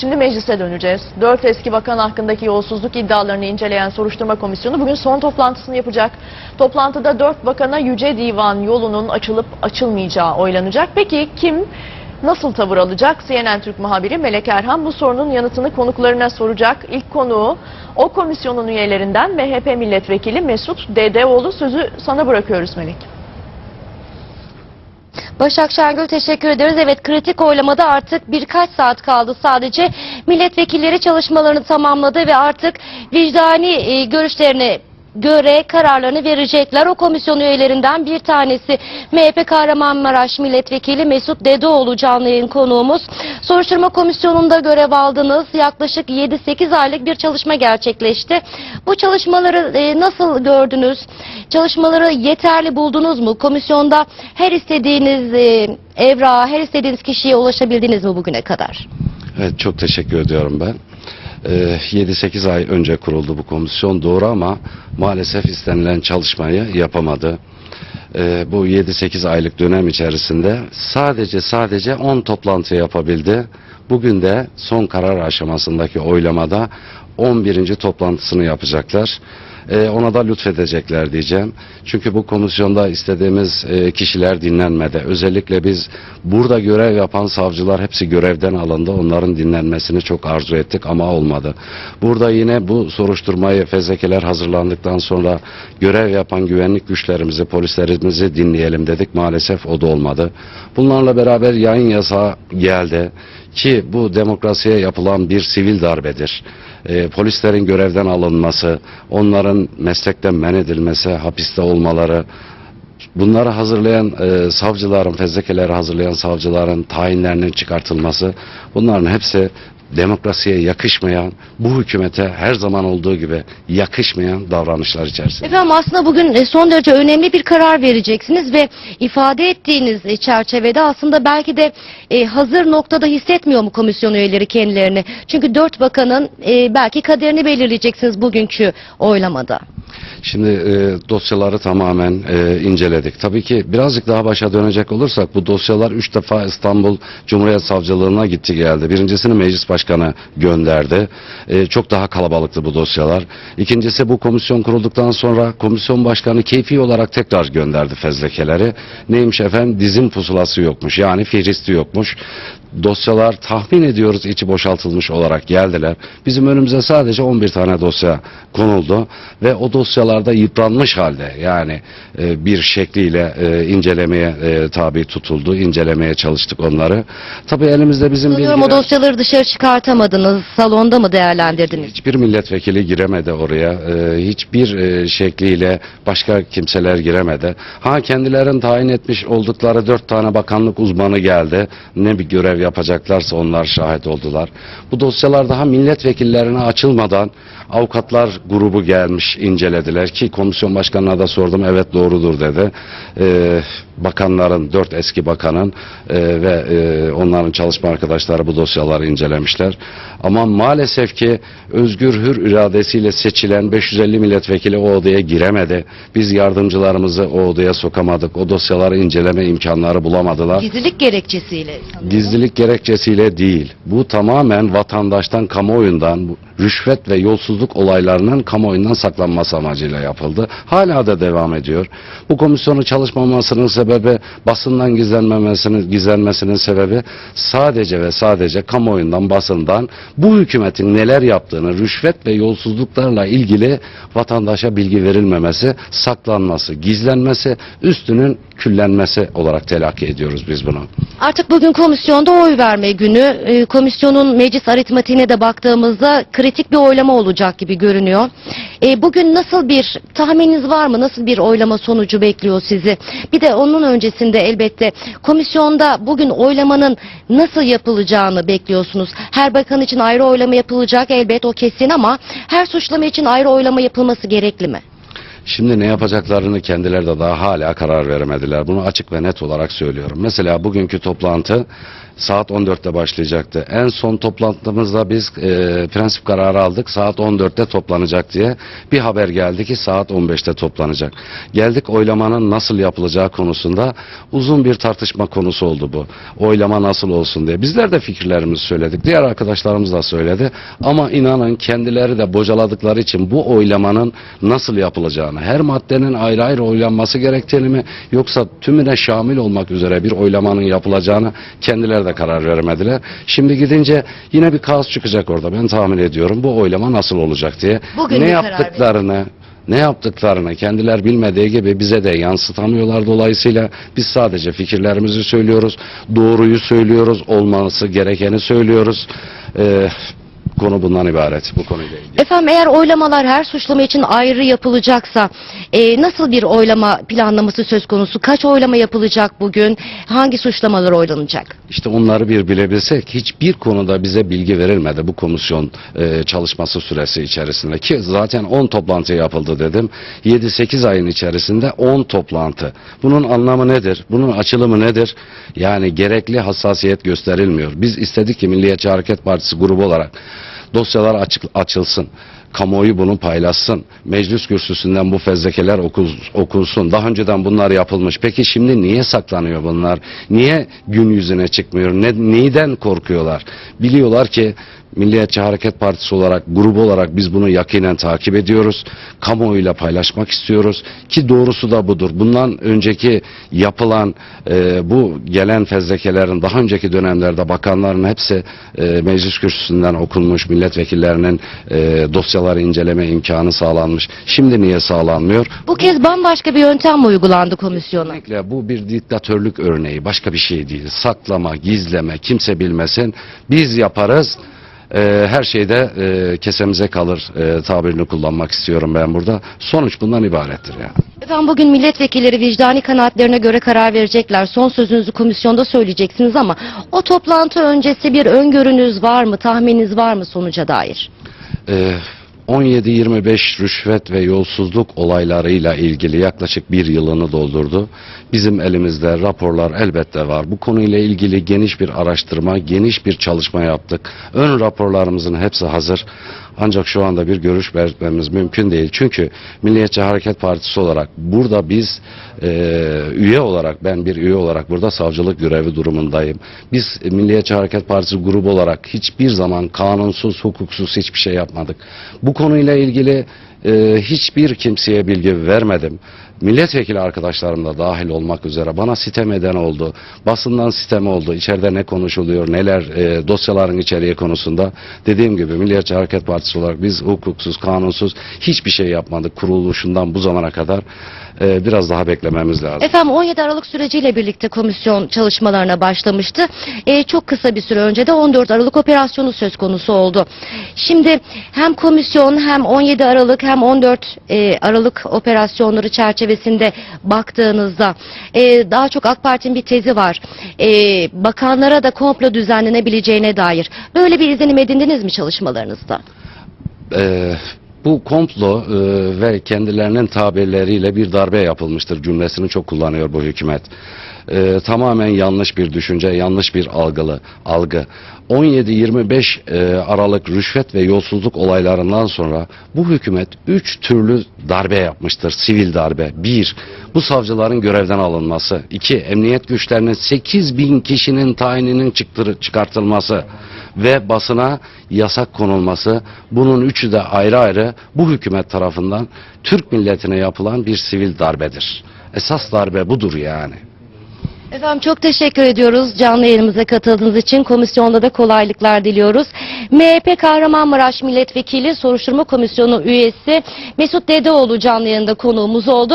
Şimdi meclise döneceğiz. Dört eski bakan hakkındaki yolsuzluk iddialarını inceleyen soruşturma komisyonu bugün son toplantısını yapacak. Toplantıda dört bakana Yüce Divan yolunun açılıp açılmayacağı oylanacak. Peki kim nasıl tavır alacak? CNN Türk muhabiri Melek Erhan bu sorunun yanıtını konuklarına soracak. İlk konuğu o komisyonun üyelerinden MHP milletvekili Mesut Dedeoğlu sözü sana bırakıyoruz Melek. Başak Şengül teşekkür ederiz. Evet kritik oylamada artık birkaç saat kaldı sadece. Milletvekilleri çalışmalarını tamamladı ve artık vicdani e, görüşlerine göre kararlarını verecekler. O komisyon üyelerinden bir tanesi MHP Kahramanmaraş Milletvekili Mesut Dedeoğlu canlı yayın konuğumuz. Soruşturma komisyonunda görev aldınız. Yaklaşık 7-8 aylık bir çalışma gerçekleşti. Bu çalışmaları e, nasıl gördünüz? Çalışmaları yeterli buldunuz mu? Komisyonda her istediğiniz e, evrağa, her istediğiniz kişiye ulaşabildiniz mi bugüne kadar? Evet çok teşekkür ediyorum ben. Ee, 7-8 ay önce kuruldu bu komisyon doğru ama maalesef istenilen çalışmayı yapamadı. Ee, bu 7-8 aylık dönem içerisinde sadece sadece 10 toplantı yapabildi. Bugün de son karar aşamasındaki oylamada 11. toplantısını yapacaklar. Ee, ona da lütfedecekler diyeceğim. Çünkü bu komisyonda istediğimiz e, kişiler dinlenmedi. Özellikle biz burada görev yapan savcılar hepsi görevden alındı. Onların dinlenmesini çok arzu ettik ama olmadı. Burada yine bu soruşturmayı fezlekeler hazırlandıktan sonra görev yapan güvenlik güçlerimizi, polislerimizi dinleyelim dedik. Maalesef o da olmadı. Bunlarla beraber yayın yasağı geldi ki bu demokrasiye yapılan bir sivil darbedir. E, polislerin görevden alınması, onların meslekten men edilmesi, hapiste olmaları, bunları hazırlayan e, savcıların, fezlekeleri hazırlayan savcıların tayinlerinin çıkartılması, bunların hepsi demokrasiye yakışmayan, bu hükümete her zaman olduğu gibi yakışmayan davranışlar içerisinde. Efendim aslında bugün e, son derece önemli bir karar vereceksiniz ve ifade ettiğiniz e, çerçevede aslında belki de e, hazır noktada hissetmiyor mu komisyon üyeleri kendilerini? Çünkü dört bakanın belki kaderini belirleyeceksiniz bugünkü oylamada. Şimdi e, dosyaları tamamen e, inceledik. Tabii ki birazcık daha başa dönecek olursak bu dosyalar üç defa İstanbul Cumhuriyet Savcılığına gitti geldi. Birincisini meclis başkanı gönderdi. E, çok daha kalabalıktı bu dosyalar. İkincisi bu komisyon kurulduktan sonra komisyon başkanı keyfi olarak tekrar gönderdi fezlekeleri. Neymiş efendim dizin pusulası yokmuş yani fihristi yokmuş. Dosyalar tahmin ediyoruz içi boşaltılmış olarak geldiler. Bizim önümüze sadece 11 tane dosya konuldu ve o dosyalarda yıpranmış halde yani e, bir şekliyle e, incelemeye e, tabi tutuldu. incelemeye çalıştık onları. Tabii elimizde bizim Sanıyorum o bilgiler- dosyaları dışarı çıkartamadınız. Salonda mı değerlendirdiniz? Hiçbir milletvekili giremedi oraya. Ee, hiçbir e, şekliyle başka kimseler giremedi. Ha kendilerin tayin etmiş oldukları dört tane bakanlık uzmanı geldi. Ne bir görev yapacaklarsa onlar şahit oldular. Bu dosyalar daha milletvekillerine açılmadan avukatlar grubu gelmiş incelediler ki komisyon başkanına da sordum evet doğrudur dedi. Ee, bakanların dört eski bakanın e, ve e, onların çalışma arkadaşları bu dosyaları incelemişler. Ama maalesef ki özgür hür iradesiyle seçilen 550 milletvekili o odaya giremedi. Biz yardımcılarımızı o odaya sokamadık. O dosyaları inceleme imkanları bulamadılar. Gizlilik gerekçesiyle sanıyorum. Gizlilik gerekçesiyle değil. Bu tamamen vatandaştan, kamuoyundan, bu rüşvet ve yolsuzluk olaylarının kamuoyundan saklanması amacıyla yapıldı. Hala da devam ediyor. Bu komisyonun çalışmamasının sebebi, basından gizlenmemesinin, gizlenmesinin sebebi sadece ve sadece kamuoyundan, basından bu hükümetin neler yaptığını, rüşvet ve yolsuzluklarla ilgili vatandaşa bilgi verilmemesi, saklanması, gizlenmesi, üstünün küllenmesi olarak telakki ediyoruz biz bunu. Artık bugün komisyonda oy verme günü. Ee, Komisyonun meclis aritmatiğine de baktığımızda kritik bir oylama olacak gibi görünüyor. Ee, Bugün nasıl bir tahmininiz var mı? Nasıl bir oylama sonucu bekliyor sizi? Bir de onun öncesinde elbette komisyonda bugün oylamanın nasıl yapılacağını bekliyorsunuz. Her bakan için ayrı oylama yapılacak elbet o kesin ama her suçlama için ayrı oylama yapılması gerekli mi? Şimdi ne yapacaklarını kendileri de daha hala karar veremediler. Bunu açık ve net olarak söylüyorum. Mesela bugünkü toplantı Saat 14'te başlayacaktı. En son toplantımızda biz e, prensip kararı aldık. Saat 14'te toplanacak diye bir haber geldi ki saat 15'te toplanacak. Geldik oylamanın nasıl yapılacağı konusunda uzun bir tartışma konusu oldu bu. Oylama nasıl olsun diye. Bizler de fikirlerimizi söyledik. Diğer arkadaşlarımız da söyledi. Ama inanın kendileri de bocaladıkları için bu oylamanın nasıl yapılacağını, her maddenin ayrı ayrı oylanması gerektiğini mi yoksa tümüne şamil olmak üzere bir oylamanın yapılacağını kendileri de karar veremediler. Şimdi gidince yine bir kaos çıkacak orada. Ben tahmin ediyorum bu oylama nasıl olacak diye. Bugün ne yaptıklarını ne yaptıklarını kendiler bilmediği gibi bize de yansıtamıyorlar. Dolayısıyla biz sadece fikirlerimizi söylüyoruz. Doğruyu söylüyoruz. Olması gerekeni söylüyoruz. Ee, konu bundan ibaret. Bu konuyla ilgili. Efendim eğer oylamalar her suçlama için ayrı yapılacaksa e, nasıl bir oylama planlaması söz konusu? Kaç oylama yapılacak bugün? Hangi suçlamalar oylanacak? İşte onları bir bilebilsek hiçbir konuda bize bilgi verilmedi bu komisyon e, çalışması süresi içerisinde ki zaten 10 toplantı yapıldı dedim. 7-8 ayın içerisinde 10 toplantı. Bunun anlamı nedir? Bunun açılımı nedir? Yani gerekli hassasiyet gösterilmiyor. Biz istedik ki Milliyetçi Hareket Partisi grubu olarak dosyalar açık, açılsın. Kamuoyu bunu paylaşsın. Meclis kürsüsünden bu fezlekeler okuz- okunsun. Daha önceden bunlar yapılmış. Peki şimdi niye saklanıyor bunlar? Niye gün yüzüne çıkmıyor? Ne, neyden korkuyorlar? Biliyorlar ki Milliyetçi Hareket Partisi olarak, grubu olarak biz bunu yakinen takip ediyoruz. Kamuoyuyla paylaşmak istiyoruz. Ki doğrusu da budur. Bundan önceki yapılan e, bu gelen fezlekelerin daha önceki dönemlerde bakanların hepsi e, meclis kürsüsünden okunmuş. Milletvekillerinin e, dosyaları inceleme imkanı sağlanmış. Şimdi niye sağlanmıyor? Bu kez bambaşka bir yöntem mi uygulandı komisyona? Kesinlikle bu bir diktatörlük örneği. Başka bir şey değil. Saklama, gizleme, kimse bilmesin. Biz yaparız. Ee, her şeyde e, kesemize kalır e, tabirini kullanmak istiyorum ben burada. Sonuç bundan ibarettir yani. Efendim bugün milletvekilleri vicdani kanaatlerine göre karar verecekler. Son sözünüzü komisyonda söyleyeceksiniz ama o toplantı öncesi bir öngörünüz var mı, tahmininiz var mı sonuca dair? Ee, 17-25 rüşvet ve yolsuzluk olaylarıyla ilgili yaklaşık bir yılını doldurdu. Bizim elimizde raporlar elbette var. Bu konuyla ilgili geniş bir araştırma, geniş bir çalışma yaptık. Ön raporlarımızın hepsi hazır. Ancak şu anda bir görüş belirtmemiz mümkün değil. Çünkü Milliyetçi Hareket Partisi olarak burada biz e, üye olarak ben bir üye olarak burada savcılık görevi durumundayım. Biz Milliyetçi Hareket Partisi grubu olarak hiçbir zaman kanunsuz, hukuksuz hiçbir şey yapmadık. Bu konuyla ilgili e, hiçbir kimseye bilgi vermedim. Milletvekili arkadaşlarım da dahil olmak üzere bana sitem eden oldu. Basından sitem oldu. İçeride ne konuşuluyor, neler e, dosyaların içeriği konusunda. Dediğim gibi Milliyetçi Hareket Partisi olarak biz hukuksuz, kanunsuz hiçbir şey yapmadık kuruluşundan bu zamana kadar. E, biraz daha beklememiz lazım. Efendim 17 Aralık süreciyle birlikte komisyon çalışmalarına başlamıştı. Ee, çok kısa bir süre önce de 14 Aralık operasyonu söz konusu oldu. Şimdi hem komisyon hem 17 Aralık hem 14 e, Aralık operasyonları çerçevesinde baktığınızda e, daha çok AK Parti'nin bir tezi var. E, bakanlara da komplo düzenlenebileceğine dair. Böyle bir izlenim edindiniz mi çalışmalarınızda? Ee, bu komplo e, ve kendilerinin tabirleriyle bir darbe yapılmıştır cümlesini çok kullanıyor bu hükümet. Ee, tamamen yanlış bir düşünce, yanlış bir algılı algı. 17-25 e, Aralık rüşvet ve yolsuzluk olaylarından sonra bu hükümet 3 türlü darbe yapmıştır. Sivil darbe. 1. Bu savcıların görevden alınması. 2. Emniyet güçlerinin 8 bin kişinin tayininin çıktırı- çıkartılması ve basına yasak konulması bunun üçü de ayrı ayrı bu hükümet tarafından Türk milletine yapılan bir sivil darbedir. Esas darbe budur yani. Efendim çok teşekkür ediyoruz canlı yayınımıza katıldığınız için. Komisyonda da kolaylıklar diliyoruz. MHP Kahramanmaraş Milletvekili Soruşturma Komisyonu üyesi Mesut Dedeoğlu canlı yayında konuğumuz oldu.